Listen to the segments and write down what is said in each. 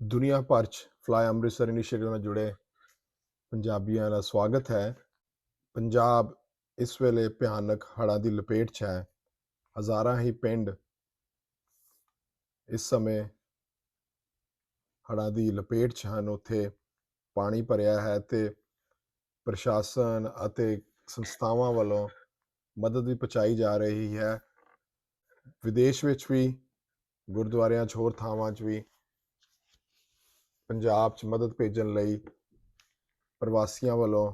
ਦੁਨੀਆ ਭਰ 'ਚ ਫਲਾਈ ਅੰਮ੍ਰਿਤਸਰ ਇਨੀਸ਼ੀਏਟਿਵ ਨਾਲ ਜੁੜੇ ਪੰਜਾਬੀਆਂ ਦਾ ਸਵਾਗਤ ਹੈ। ਪੰਜਾਬ ਇਸ ਵੇਲੇ ਭਿਆਨਕ ਹੜ੍ਹਾਂ ਦੀ ਲਪੇਟ 'ਚ ਹੈ। ਹਜ਼ਾਰਾਂ ਹੀ ਪਿੰਡ ਇਸ ਸਮੇਂ ਹੜ੍ਹਾਂ ਦੀ ਲਪੇਟ 'ਚ ਹਨ। ਉੱਥੇ ਪਾਣੀ ਭਰਿਆ ਹੈ ਤੇ ਪ੍ਰਸ਼ਾਸਨ ਅਤੇ ਸੰਸਥਾਵਾਂ ਵੱਲੋਂ ਮਦਦ ਵੀ ਪਹੁੰਚਾਈ ਜਾ ਰਹੀ ਹੈ। ਵਿਦੇਸ਼ ਵਿੱਚ ਵੀ, ਗੁਰਦੁਆਰਿਆਂ 'ਚ, ਹੋਰ ਥਾਵਾਂ 'ਚ ਵੀ ਪੰਜਾਬ 'ਚ ਮਦਦ ਭੇਜਣ ਲਈ ਪ੍ਰਵਾਸੀਆਂ ਵੱਲੋਂ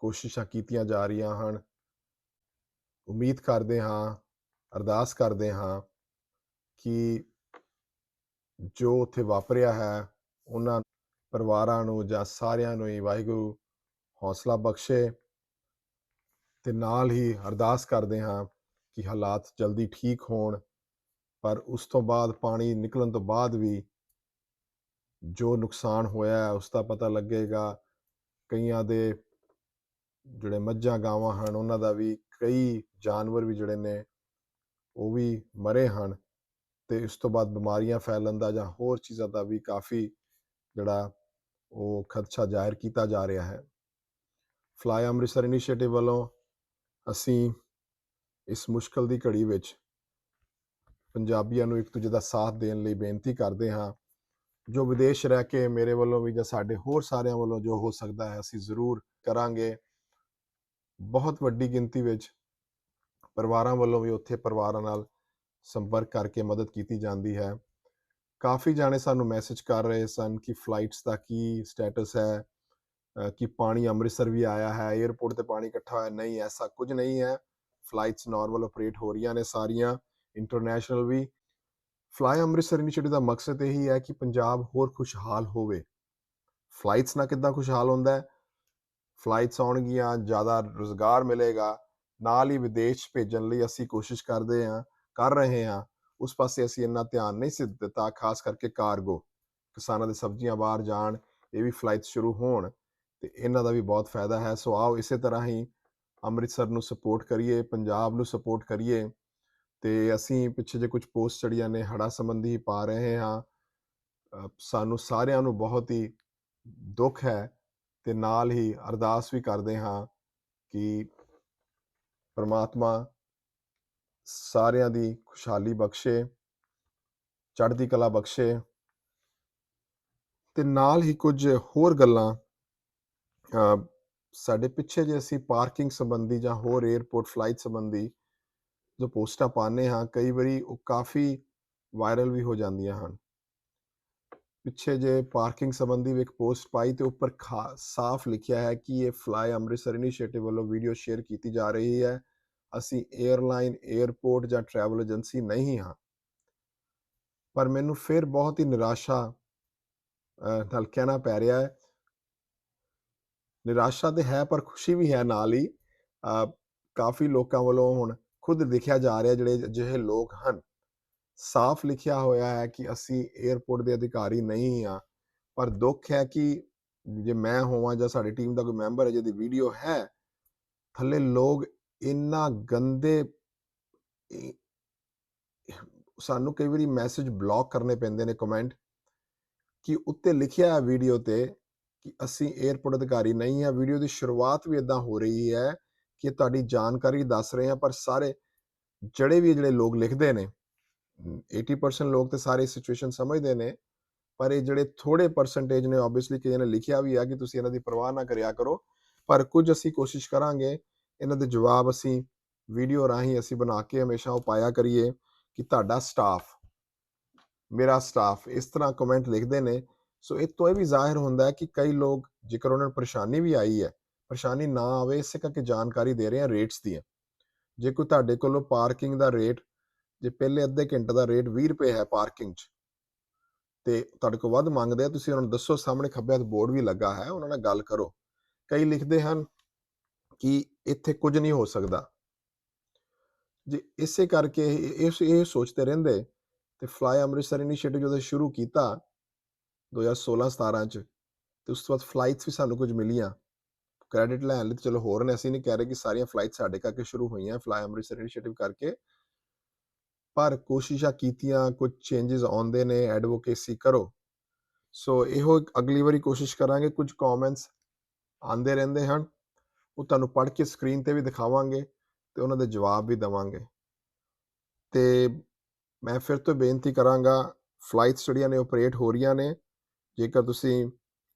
ਕੋਸ਼ਿਸ਼ਾਂ ਕੀਤੀਆਂ ਜਾ ਰਹੀਆਂ ਹਨ। ਉਮੀਦ ਕਰਦੇ ਹਾਂ, ਅਰਦਾਸ ਕਰਦੇ ਹਾਂ ਕਿ ਜੋ ਉੱਥੇ ਵਾਪਰਿਆ ਹੈ, ਉਹਨਾਂ ਪਰਿਵਾਰਾਂ ਨੂੰ ਜਾਂ ਸਾਰਿਆਂ ਨੂੰ ਹੀ ਵਾਹਿਗੁਰੂ ਹੌਸਲਾ ਬਖਸ਼ੇ ਤੇ ਨਾਲ ਹੀ ਅਰਦਾਸ ਕਰਦੇ ਹਾਂ ਕਿ ਹਾਲਾਤ ਜਲਦੀ ਠੀਕ ਹੋਣ, ਪਰ ਉਸ ਤੋਂ ਬਾਅਦ ਪਾਣੀ ਨਿਕਲਣ ਤੋਂ ਬਾਅਦ ਵੀ ਜੋ ਨੁਕਸਾਨ ਹੋਇਆ ਹੈ, ਉਸ ਦਾ ਪਤਾ ਲੱਗੇਗਾ। ਕਈਆਂ ਦੇ ਜਿਹੜੇ ਮੱਝਾਂ ਗਾਵਾਂ ਹਨ, ਉਹਨਾਂ ਦਾ ਵੀ, ਕਈ ਜਾਨਵਰ ਵੀ ਜਿਹੜੇ ਨੇ, ਉਹ ਵੀ ਮਰੇ ਹਨ ਤੇ ਇਸ ਤੋਂ ਬਾਅਦ ਬਿਮਾਰੀਆਂ ਫੈਲਣ ਦਾ ਜਾਂ ਹੋਰ ਚੀਜ਼ਾਂ ਦਾ ਵੀ ਕਾਫੀ ਜਿਹੜਾ ਉਹ ਖਦਸ਼ਾ ਜ਼ਾਹਿਰ ਕੀਤਾ ਜਾ ਰਿਹਾ ਹੈ। ਫਲਾਈ ਅੰਮ੍ਰਿਤਸਰ ਇਨੀਸ਼ੀਏਟਿਵ ਵੱਲੋਂ ਅਸੀਂ ਇਸ ਮੁਸ਼ਕਲ ਦੀ ਘੜੀ ਵਿੱਚ ਪੰਜਾਬੀਆਂ ਨੂੰ ਇੱਕ ਦੂਜੇ ਦਾ ਸਾਥ ਦੇਣ ਲਈ ਬੇਨਤੀ ਕਰਦੇ ਹਾਂ। ਜੋ ਵਿਦੇਸ਼ ਰਹਿ ਕੇ ਮੇਰੇ ਵੱਲੋਂ ਵੀ ਜਾਂ ਸਾਡੇ ਹੋਰ ਸਾਰਿਆਂ ਵੱਲੋਂ ਜੋ ਹੋ ਸਕਦਾ ਹੈ, ਅਸੀਂ ਜ਼ਰੂਰ ਕਰਾਂਗੇ। ਬਹੁਤ ਵੱਡੀ ਗਿਣਤੀ ਵਿੱਚ ਪਰਿਵਾਰਾਂ ਵੱਲੋਂ ਵੀ ਉੱਥੇ ਪਰਿਵਾਰਾਂ ਨਾਲ ਸੰਪਰਕ ਕਰਕੇ ਮਦਦ ਕੀਤੀ ਜਾਂਦੀ ਹੈ। ਕਾਫੀ ਜਾਣੇ ਸਾਨੂੰ ਮੈਸੇਜ ਕਰ ਰਹੇ ਸਨ ਕਿ ਫਲਾਈਟਸ ਦਾ ਕੀ ਸਟੇਟਸ ਹੈ ਕਿ ਪਾਣੀ ਅੰਮ੍ਰਿਤਸਰ ਵੀ ਆਇਆ ਹੈ 에ਅਰਪੋਰਟ ਤੇ ਪਾਣੀ ਇਕੱਠਾ ਹੋਇਆ, ਨਹੀਂ, ਐਸਾ ਕੁਝ ਨਹੀਂ ਹੈ। ਫਲਾਈਟਸ ਨਾਰਮਲ ਆਪਰੇਟ ਹੋ ਰਹੀਆਂ ਨੇ ਸਾਰੀਆਂ ਇੰਟਰਨੈਸ਼ਨਲ ਵੀ ਫਲਾਈ ਅੰਮ੍ਰਿਤਸਰ ਇਨੀਸ਼ੀਏਟਿਵ ਦਾ ਮਕਸਦ ਇਹੀ ਹੈ ਕਿ ਪੰਜਾਬ ਹੋਰ ਖੁਸ਼ਹਾਲ ਹੋਵੇ। ਫਲਾਈਟਸ ਨਾਲ ਕਿੱਦਾਂ ਖੁਸ਼ਹਾਲ ਹੁੰਦਾ ਹੈ? ਫਲਾਈਟਸ ਆਉਣਗੀਆਂ, ਜ਼ਿਆਦਾ ਰੋਜ਼ਗਾਰ ਮਿਲੇਗਾ, ਨਾਲ ਹੀ ਵਿਦੇਸ਼ ਭੇਜਣ ਲਈ ਅਸੀਂ ਕੋਸ਼ਿਸ਼ ਕਰਦੇ ਹਾਂ, ਕਰ ਰਹੇ ਹਾਂ। ਉਸ ਪਾਸੇ ਅਸੀਂ ਇੰਨਾ ਧਿਆਨ ਨਹੀਂ ਸੀ ਦਿੱਤਾ, ਖਾਸ ਕਰਕੇ ਕਾਰਗੋ। ਕਿਸਾਨਾਂ ਦੇ ਸਬਜ਼ੀਆਂ ਬਾਹਰ ਜਾਣ, ਇਹ ਵੀ ਫਲਾਈਟਸ ਸ਼ੁਰੂ ਹੋਣ ਤੇ ਇਹਨਾਂ ਦਾ ਵੀ ਬਹੁਤ ਫਾਇਦਾ ਹੈ। ਸੋ ਆਓ ਇਸੇ ਤਰ੍ਹਾਂ ਹੀ ਅੰਮ੍ਰਿਤਸਰ ਨੂੰ ਸਪੋਰਟ ਕਰੀਏ, ਪੰਜਾਬ ਨੂੰ ਸਪੋਰਟ ਕਰੀਏ। ਤੇ ਅਸੀਂ ਪਿੱਛੇ ਜੇ ਕੁਝ ਪੋਸਟ ਚੜੀਆਂ ਨੇ ਹੜਾ ਸੰਬੰਧੀ ਪਾ ਰਹੇ ਹਾਂ ਸਾਨੂੰ ਸਾਰਿਆਂ ਨੂੰ ਬਹੁਤ ਹੀ ਦੁੱਖ ਹੈ ਤੇ ਨਾਲ ਹੀ ਅਰਦਾਸ ਵੀ ਕਰਦੇ ਹਾਂ ਕਿ ਪ੍ਰਮਾਤਮਾ ਸਾਰਿਆਂ ਦੀ ਖੁਸ਼ਹਾਲੀ ਬਖਸ਼ੇ, ਚੜ੍ਹਦੀ ਕਲਾ ਬਖਸ਼ੇ ਤੇ ਨਾਲ ਹੀ ਕੁਝ ਹੋਰ ਗੱਲਾਂ ਸਾਡੇ ਪਿੱਛੇ ਜੇ ਅਸੀਂ ਪਾਰਕਿੰਗ ਸੰਬੰਧੀ ਜਾਂ ਹੋਰ 에ਅਰਪੋਰਟ ਫਲਾਈਟ ਸੰਬੰਧੀ ਜੋ ਪੋਸਟਾਂ ਪਾਉਂਦੇ ਹਾਂ ਕਈ ਵਾਰੀ ਉਹ ਕਾਫੀ ਵਾਇਰਲ ਵੀ ਹੋ ਜਾਂਦੀਆਂ ਹਨ। ਪਿੱਛੇ ਜੇ ਪਾਰਕਿੰਗ ਸੰਬੰਧੀ ਵੀ ਇੱਕ ਪੋਸਟ ਪਾਈ ਤੇ ਉੱਪਰ ਖਾ- ਸਾਫ਼ ਲਿਖਿਆ ਹੈ ਕਿ ਇਹ ਫਲਾਈ ਅੰਮ੍ਰਿਤਸਰ ਇਨੀਸ਼ੀਏਟਿਵ ਵੱਲੋਂ ਵੀਡੀਓ ਸ਼ੇਅਰ ਕੀਤੀ ਜਾ ਰਹੀ ਹੈ। ਅਸੀਂ 에ਅਰਲਾਈਨ 에ਅਰਪੋਰਟ ਜਾਂ ਟਰੈਵਲ ਏਜੰਸੀ ਨਹੀਂ ਹਾਂ। ਪਰ ਮੈਨੂੰ ਫਿਰ ਬਹੁਤ ਹੀ ਨਿਰਾਸ਼ਾ ਅ, ਨਾਲ ਕਹਿਣਾ ਪੈ ਰਿਹਾ ਹੈ। ਨਿਰਾਸ਼ਾ ਤੇ ਹੈ ਪਰ ਖੁਸ਼ੀ ਵੀ ਹੈ ਨਾਲ ਹੀ। ਅ, ਕਾਫੀ ਲੋਕਾਂ ਵੱਲੋਂ ਹੁਣ ਖੁਦ ਲਿਖਿਆ ਜਾ ਰਿਹਾ ਜਿਹੜੇ ਅਜਿਹੇ ਲੋਕ ਹਨ। ਸਾਫ਼ ਲਿਖਿਆ ਹੋਇਆ ਹੈ ਕਿ ਅਸੀਂ 에ਅਰਪੋਰਟ ਦੇ ਅਧਿਕਾਰੀ ਨਹੀਂ ਹਾਂ, ਪਰ ਦੁੱਖ ਹੈ ਕਿ ਜੇ ਮੈਂ ਹੋਵਾਂ ਜਾਂ ਸਾਡੀ ਟੀਮ ਦਾ ਕੋਈ ਮੈਂਬਰ ਹੈ, ਜਿਹਦੀ ਵੀਡੀਓ ਹੈ, ਥੱਲੇ ਲੋਕ ਇੰਨਾ ਗੰਦੇ ਸਾਨੂੰ ਕਈ ਵਾਰੀ ਮੈਸੇਜ ਬਲੌਕ ਕਰਨੇ ਪੈਂਦੇ ਨੇ ਕਮੈਂਟ ਕਿ ਉੱਤੇ ਲਿਖਿਆ ਹੈ ਵੀਡੀਓ ਤੇ ਕਿ ਅਸੀਂ 에ਅਰਪੋਰਟ ਅਧਿਕਾਰੀ ਨਹੀਂ ਹਾਂ। ਵੀਡੀਓ ਦੀ ਸ਼ੁਰੂਆਤ ਵੀ ਇਦਾਂ ਹੋ ਰਹੀ ਹੈ ਕਿ ਤੁਹਾਡੀ ਜਾਣਕਾਰੀ ਦੱਸ ਰਹੇ ਹਾਂ, ਪਰ ਸਾਰੇ ਜਿਹੜੇ ਵੀ ਜਿਹੜੇ ਲੋਕ ਲਿਖਦੇ ਨੇ ਅਮ 80% ਲੋਕ ਤੇ ਸਾਰੇ ਸਿਚੁਏਸ਼ਨ ਸਮਝਦੇ ਨੇ, ਪਰ ਇਹ ਜਿਹੜੇ ਥੋੜੇ ਪਰਸੈਂਟੇਜ ਨੇ ਆਬਵੀਅਸਲੀ ਕਿ ਨੇ ਲਿਖਿਆ ਵੀ ਆ ਕਿ ਤੁਸੀਂ ਇਹਨਾਂ ਦੀ ਪਰਵਾਹ ਨਾ ਕਰਿਆ ਕਰੋ, ਪਰ ਕੁਝ ਅਸੀਂ ਕੋਸ਼ਿਸ਼ ਕਰਾਂਗੇ, ਇਹਨਾਂ ਦੇ ਜਵਾਬ ਅਸੀਂ ਵੀਡੀਓ ਰਾਹੀਂ ਅਸੀਂ ਬਣਾ ਕੇ ਹਮੇਸ਼ਾ ਉਹ ਪਾਇਆ ਕਰੀਏ ਕਿ ਤੁਹਾਡਾ ਸਟਾਫ ਮੇਰਾ ਸਟਾਫ ਇਸ ਤਰ੍ਹਾਂ ਕਮੈਂਟ ਲਿਖਦੇ ਨੇ, ਸੋ ਇਹ ਤੋਂ ਇਹ ਵੀ ਜ਼ਾਹਿਰ ਹੁੰਦਾ ਹੈ ਕਿ ਕਈ ਲੋਕ ਜੇਕਰ ਉਹਨਾਂ ਨੂੰ ਪਰੇਸ਼ਾਨੀ ਵੀ ਆਈ ਹੈ ਪਰੇਸ਼ਾਨੀ ਨਾ ਆਵੇ, ਇਸੇ ਕਰਕੇ ਜਾਣਕਾਰੀ ਦੇ ਰਹੇ ਹਾਂ ਰੇਟਸ ਦੀਆਂ। ਜੇ ਕੋਈ ਤੁਹਾਡੇ ਕੋਲੋਂ ਪਾਰਕਿੰਗ ਦਾ ਰੇਟ ਜੇ ਪਹਿਲੇ ਅੱਧੇ ਘੰਟੇ ਦਾ ਰੇਟ 20 ਰੁਪਏ ਹੈ ਪਾਰਕਿੰਗ 'ਚ, ਤੇ ਤੁਹਾਡੇ ਕੋਲ ਵੱਧ ਮੰਗਦੇ ਆ, ਤੁਸੀਂ ਉਹਨਾਂ ਨੂੰ ਦੱਸੋ, ਸਾਹਮਣੇ ਖੱਬੇ ਹੱਥ ਬੋਰਡ ਵੀ ਲੱਗਾ ਹੈ, ਉਹਨਾਂ ਨਾਲ ਗੱਲ ਕਰੋ। ਕਈ ਲਿਖਦੇ ਹਨ ਕਿ ਇੱਥੇ ਕੁਝ ਨਹੀਂ ਹੋ ਸਕਦਾ। ਜੇ ਇਸੇ ਕਰਕੇ ਇਹ ਇਹ ਸੋਚਦੇ ਰਹਿੰਦੇ ਤੇ ਫਲਾਈ ਅੰਮ੍ਰਿਤਸਰ ਇਨੀਸ਼ੀਏਟਿਵ ਜਦੋਂ ਸ਼ੁਰੂ ਕੀਤਾ 2016-17 ਚ, ਤੇ ਉਸ ਤੋਂ ਬਾਅਦ ਫਲਾਈਟਸ ਵੀ ਸਾਨੂੰ ਕੁਝ ਮਿਲੀਆਂ। ਕ੍ਰੈਡਿਟ ਲੈਣ ਲਈ ਤਾਂ ਚਲੋ ਹੋਰ ਨੇ, ਅਸੀਂ ਨਹੀਂ ਕਹਿ ਰਹੇ ਕਿ ਸਾਰੀਆਂ ਫਲਾਈਟ ਸਾਡੇ ਕਰਕੇ ਸ਼ੁਰੂ ਹੋਈਆਂ ਫਲਾਈ ਅੰਮ੍ਰਿਤਸਰ ਇਨੀਸ਼ੀਏਟਿਵ ਕਰਕੇ। ਪਰ ਕੋਸ਼ਿਸ਼ਾਂ ਕੀਤੀਆਂ, ਕੁਝ ਚੇਂजेस ਆਉਂਦੇ ਨੇ ਐਡਵੋਕੇਸੀ ਕਰੋ। ਸੋ ਇਹੋ ਅਗਲੀ ਵਾਰੀ ਕੋਸ਼ਿਸ਼ ਕਰਾਂਗੇ, ਕੁਝ ਕਮੈਂਟਸ ਆਉਂਦੇ ਰਹਿੰਦੇ ਹਨ, ਉਹ ਤੁਹਾਨੂੰ ਪੜ੍ਹ ਕੇ ਸਕਰੀਨ ਤੇ ਵੀ ਦਿਖਾਵਾਂਗੇ ਤੇ ਉਹਨਾਂ ਦੇ ਜਵਾਬ ਵੀ ਦਵਾਂਗੇ। ਤੇ ਮੈਂ ਫਿਰ ਤੋਂ ਬੇਨਤੀ ਕਰਾਂਗਾ ਫਲਾਈਟਸ ਜਿਹੜੀਆਂ ਨੇ ਆਪਰੇਟ ਹੋ ਰਹੀਆਂ ਨੇ। ਜੇਕਰ ਤੁਸੀਂ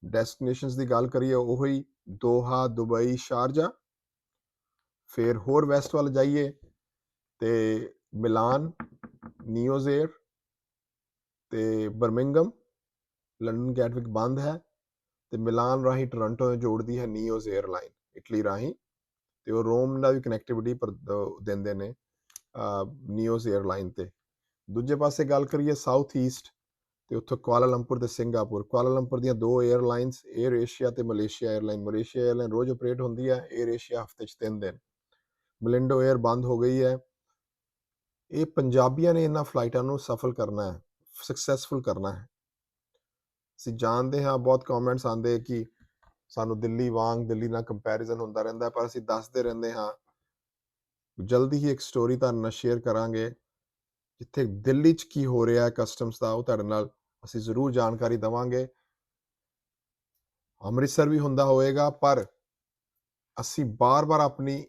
ਡੈਸਟੀਨੇਸ਼ਨਸ ਦੀ ਗੱਲ ਕਰੀਏ, ਉਹੀ ਦੋਹਾ, ਦੁਬਈ, ਸ਼ਾਰਜਾ। ਫਿਰ ਹੋਰ ਵੈਸਟ ਵੱਲ ਜਾਈਏ ਤੇ ਮਿਲਾਨ ਨਿਊਜ਼ੇਰ ਤੇ ਬਰਮਿੰਗਮ ਲੰਡਨ ਗੈਟਵਿਕ ਬੰਦ ਹੈ ਤੇ ਮਿਲਾਨ ਰਾਹੀਂ ਟੋਰਾਂਟੋ ਨੂੰ ਜੋੜਦੀ ਹੈ ਨਿਊਜ਼ 에ਅਰਲਾਈਨ ਇਟਲੀ ਰਾਹੀਂ ਤੇ ਉਹ ਰੋਮ ਦਾ ਵੀ ਕਨੈਕਟੀਵਿਟੀ ਪਰ ਦਿੰਦੇ ਨੇ ਨਿਊਜ਼ 에ਅਰਲਾਈਨ ਤੇ। ਦੂਜੇ ਪਾਸੇ ਗੱਲ ਕਰੀਏ ਸਾਊਥ ਈਸਟ ਤੇ ਉੱਥੋਂ ਕੁਆਲਾਲੰਪੁਰ ਤੇ ਸਿੰਗਾਪੁਰ ਕੁਆਲਾਲੰਪੁਰ ਦੀਆਂ ਦੋ 에ਅਰਲਾਈਨਸ 에ਅਰ ਏਸ਼ੀਆ ਤੇ ਮਲੇਸ਼ੀਆ 에ਅਰਲਾਈਨ ਮਲੇਸ਼ੀਆ 에ਅਰਲਾਈਨ ਰੋਜ਼ ਆਪਰੇਟ ਹੁੰਦੀ ਹੈ 에ਅਰ ਏਸ਼ੀਆ ਹਫ਼ਤੇ 'ਚ ਤਿੰਨ ਦਿਨ। ਮਲਿੰਡੋ 에ਅਰ ਬੰਦ ਹੋ ਗਈ ਹੈ। ਇਹ ਪੰਜਾਬੀਆਂ ਨੇ ਇਹਨਾਂ ਫਲਾਈਟਾਂ ਨੂੰ ਸਫਲ ਕਰਨਾ ਹੈ ਸਕਸੈਸਫੁਲ ਕਰਨਾ ਹੈ। ਅਸੀਂ ਜਾਣਦੇ ਹਾਂ, ਬਹੁਤ ਕਮੈਂਟਸ ਆਉਂਦੇ ਕਿ ਸਾਨੂੰ ਦਿੱਲੀ ਵਾਂਗ ਦਿੱਲੀ ਨਾਲ ਕੰਪੈਰੀਜ਼ਨ ਹੁੰਦਾ ਰਹਿੰਦਾ ਪਰ ਅਸੀਂ ਦੱਸਦੇ ਰਹਿੰਦੇ ਹਾਂ, ਜਲਦੀ ਹੀ ਇੱਕ ਸਟੋਰੀ ਤੁਹਾਨੂੰ ਨਾਲ ਸ਼ੇਅਰ ਕਰਾਂਗੇ, ਜਿੱਥੇ ਦਿੱਲੀ 'ਚ ਕੀ ਹੋ ਰਿਹਾ ਹੈ ਕਸਟਮਸ ਦਾ, ਉਹ ਤੁਹਾਡੇ ਨਾਲ ਅਸੀਂ ਜ਼ਰੂਰ ਜਾਣਕਾਰੀ ਦਵਾਂਗੇ। ਅੰਮ੍ਰਿਤਸਰ ਵੀ ਹੁੰਦਾ ਹੋਵੇਗਾ, ਪਰ ਅਸੀਂ ਬਾਰ-ਬਾਰ ਆਪਣੀ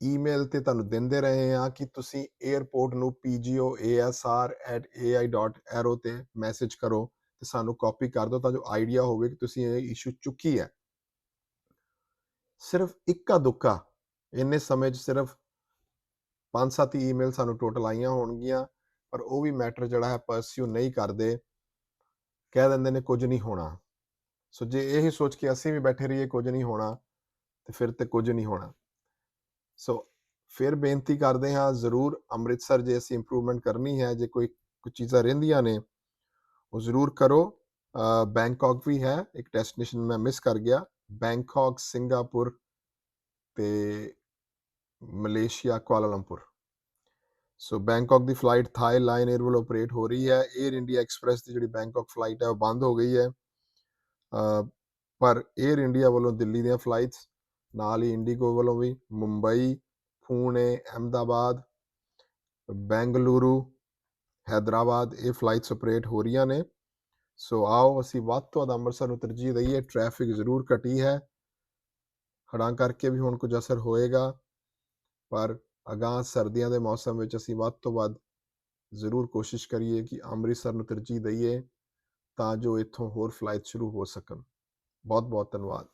ਈਮੇਲ ਤੇ ਤੁਹਾਨੂੰ ਦਿੰਦੇ ਰਹੇ ਹਾਂ ਕਿ ਤੁਸੀਂ 에ਅਰਪੋਰਟ ਨੂੰ pgoasr@ai.aero ਤੇ ਮੈਸੇਜ ਕਰੋ ਤੇ ਸਾਨੂੰ ਕਾਪੀ ਕਰ ਦਿਓ ਤਾਂ ਜੋ ਆਈਡੀਆ ਹੋਵੇ ਕਿ ਤੁਸੀਂ ਇਹ ਇਸ਼ੂ ਚੁੱਕੀ ਹੈ। ਸਿਰਫ ਇੱਕਾ ਦੁੱਕਾ ਇੰਨੇ ਸਮੇਂ 'ਚ ਸਿਰਫ ਪੰਜ ਸੱਤ ਈਮੇਲ ਸਾਨੂੰ ਟੋਟਲ ਆਈਆਂ ਹੋਣਗੀਆਂ, ਪਰ ਉਹ ਵੀ ਮੈਟਰ ਜਿਹੜਾ ਹੈ ਪਰਸਿਊ ਨਹੀਂ ਕਰਦੇ। ਕਹਿ ਦਿੰਦੇ ਨੇ ਕੁਝ ਨਹੀਂ ਹੋਣਾ। ਸੋ ਜੇ ਇਹੀ ਸੋਚ ਕੇ ਅਸੀਂ ਵੀ ਬੈਠੇ ਰਹੀਏ ਕੁਝ ਨਹੀਂ ਹੋਣਾ, ਤੇ ਫਿਰ ਤੇ ਕੁਝ ਨਹੀਂ ਹੋਣਾ। ਸੋ ਫਿਰ ਬੇਨਤੀ ਕਰਦੇ ਹਾਂ, ਜ਼ਰੂਰ ਅੰਮ੍ਰਿਤਸਰ ਜੇ ਅਸੀਂ ਇੰਪਰੂਵਮੈਂਟ ਕਰਨੀ ਹੈ, ਜੇ ਕੋਈ ਕੁਝ ਚੀਜ਼ਾਂ ਰਹਿੰਦੀਆਂ ਨੇ, ਉਹ ਜ਼ਰੂਰ ਕਰੋ। ਬੈਂਕਾਕ ਵੀ ਹੈ, ਇੱਕ ਡੈਸਟੀਨੇਸ਼ਨ ਮੈਂ ਮਿਸ ਕਰ ਗਿਆ। ਬੈਂਕਾਕ ਸਿੰਗਾਪੁਰ ਤੇ Malaysia Kuala Lumpur so Bangkok ਦੀ ਫਲਾਈਟ ਥਾਈ ਲਾਈਨ 에ਅਰ ਵੱਲੋਂ ਆਪਰੇਟ ਹੋ ਰਹੀ ਹੈ 에ਅਰ ਇੰਡੀਆ ਐਕਸਪ੍ਰੈਸ ਦੀ ਜਿਹੜੀ ਬੈਂਕਾਕ ਫਲਾਈਟ ਹੈ ਉਹ ਬੰਦ ਹੋ ਗਈ ਹੈ ਪਰ 에ਅਰ ਇੰਡੀਆ ਵੱਲੋਂ ਦਿੱਲੀ ਦੀਆਂ ਫਲਾਈਟਸ ਨਾਲ ਹੀ ਇੰਡੀਗੋ ਵੱਲੋਂ ਵੀ ਮੁੰਬਈ ਪੂਨੇ ਅਹਮਦਾਬਾਦ ਬੈਂਗਲੁਰੂ ਹైదరాబాద్ ਇਹ ਫਲਾਈਟਸ ਆਪਰੇਟ ਹੋ ਰਹੀਆਂ ਨੇ ਸੋ ਆਓ ਅਸੀਂ ਵੱਧ ਤੋਂ ਵੱਧ ਅੰਮ੍ਰਿਤਸਰ ਨੂੰ ਤਰਜੀਹ ਦਈਏ ਟ੍ਰੈਫਿਕ ਜ਼ਰੂਰ ਘਟੀ ਹੈ ਖੜਾ ਕਰਕੇ ਵੀ ਹੁਣ ਕੁਝ ਅਸਰ ਹੋਏਗਾ ਪਰ ਅਗਾਂਹ ਸਰਦੀਆਂ ਦੇ ਮੌਸਮ ਵਿੱਚ ਅਸੀਂ ਵੱਧ ਤੋਂ ਵੱਧ ਜ਼ਰੂਰ ਕੋਸ਼ਿਸ਼ ਕਰੀਏ ਕਿ ਅੰਮ੍ਰਿਤਸਰ ਨੂੰ ਤਰਜੀਹ ਦਈਏ ਤਾਂ ਜੋ ਇੱਥੋਂ ਹੋਰ ਫਲਾਈਟ ਸ਼ੁਰੂ ਹੋ ਸਕਣ। ਬਹੁਤ ਬਹੁਤ ਧੰਨਵਾਦ।